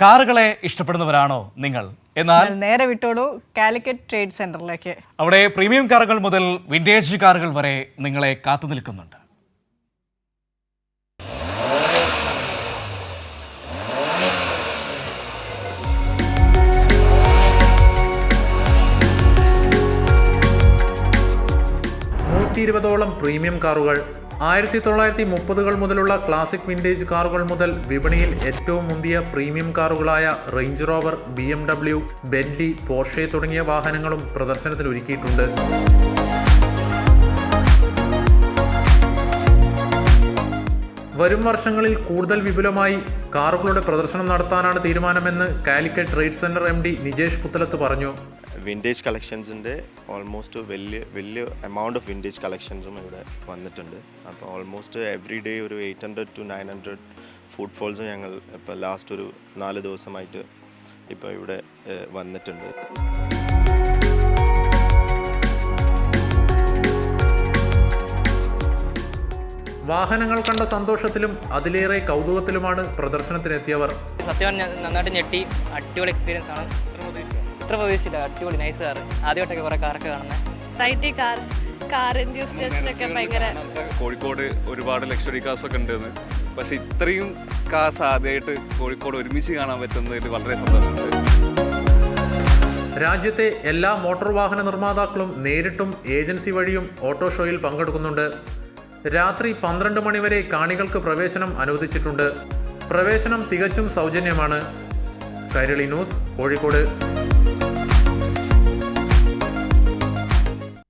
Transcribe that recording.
കാറുകളെ ഇഷ്ടപ്പെടുന്നവരാണോ നിങ്ങൾ? എന്നാൽ നേരെ വിട്ടോളൂ കാലിക്കറ്റ് ട്രേഡ് സെന്ററിലേക്ക്. അവിടെ പ്രീമിയം കാറുകൾ മുതൽ വിന്റേജ് കാറുകൾ വരെ നിങ്ങളെ കാത്തു നിൽക്കുന്നുണ്ട്. നൂറ്റി ഇരുപതോളം പ്രീമിയം കാറുകൾ ആയിരത്തി തൊള്ളായിരത്തി മുപ്പതുകൾ മുതലുള്ള ക്ലാസിക് വിന്റേജ് കാറുകൾ മുതൽ വിപണിയിൽ ഏറ്റവും മുന്തിയ premium കാറുകളായ Range Rover B M W Bentley Porsche തുടങ്ങിയ വാഹനങ്ങളും പ്രദർശനത്തിൽ ഒരുക്കിയിട്ടുണ്ട്. വരും വർഷങ്ങളിൽ കൂടുതൽ വിപുലമായി കാറുകളുടെ പ്രദർശനം നടത്താനാണ് തീരുമാനമെന്ന് Calicut trade centre M D Nijesh Puthalath പറഞ്ഞു. വിന്റേജ് കളക്ഷൻസിന്റെ ഓൾമോസ്റ്റ് വലിയ വലിയ എമൗണ്ട് ഓഫ് വിന്റേജ് കളക്ഷൻസും ഇവിടെ വന്നിട്ടുണ്ട്. അപ്പോൾ ഓൾമോസ്റ്റ് എവറി ഡേ ഒരു eight hundred to nine hundred footfalls ഞങ്ങൾ ഇപ്പോൾ ലാസ്റ്റ് ഒരു നാല് ദിവസമായിട്ട് ഇപ്പോൾ ഇവിടെ വന്നിട്ടുണ്ട്. വാഹനങ്ങൾ കണ്ട സന്തോഷത്തിലും അതിലേറെ കൗതുകത്തിലുമാണ് പ്രദർശനത്തിനെത്തിയവർ. സത്യം നന്നായിട്ട് ഞെട്ടി. അടിപൊളി എക്സ്പീരിയൻസ് ആണ്. ഇത്ര പ്രതീക്ഷയില്ല. അടിപൊളി നൈസ് കാർ ആദ്യമായിട്ടൊക്കെ കുറെ കാറൊക്കെ കാണുന്നത് കാർസ് കാർ എന്ത്യൂസിനൊക്കെ ഭയങ്കര കോഴിക്കോട് ഒരുപാട് ലക്ഷറി കാസ് ഒക്കെ ഉണ്ടെന്ന്. പക്ഷെ ഇത്രയും കാസ് ആദ്യമായിട്ട് കോഴിക്കോട് ഒരുമിച്ച് കാണാൻ പറ്റുന്നതിൽ വളരെ സന്തോഷമുണ്ട്. രാജ്യത്തെ എല്ലാ മോട്ടോർ വാഹന നിർമ്മാതാക്കളും നേരിട്ടും ഏജൻസി വഴിയും ഓട്ടോ ഷോയിൽ പങ്കെടുക്കുന്നുണ്ട്. രാത്രി പന്ത്രണ്ട് മണിവരെ കാണികൾക്ക് പ്രവേശനം അനുവദിച്ചിട്ടുണ്ട്. പ്രവേശനം തികച്ചും സൗജന്യമാണ്. കൈരളി ന്യൂസ് കോഴിക്കോട്.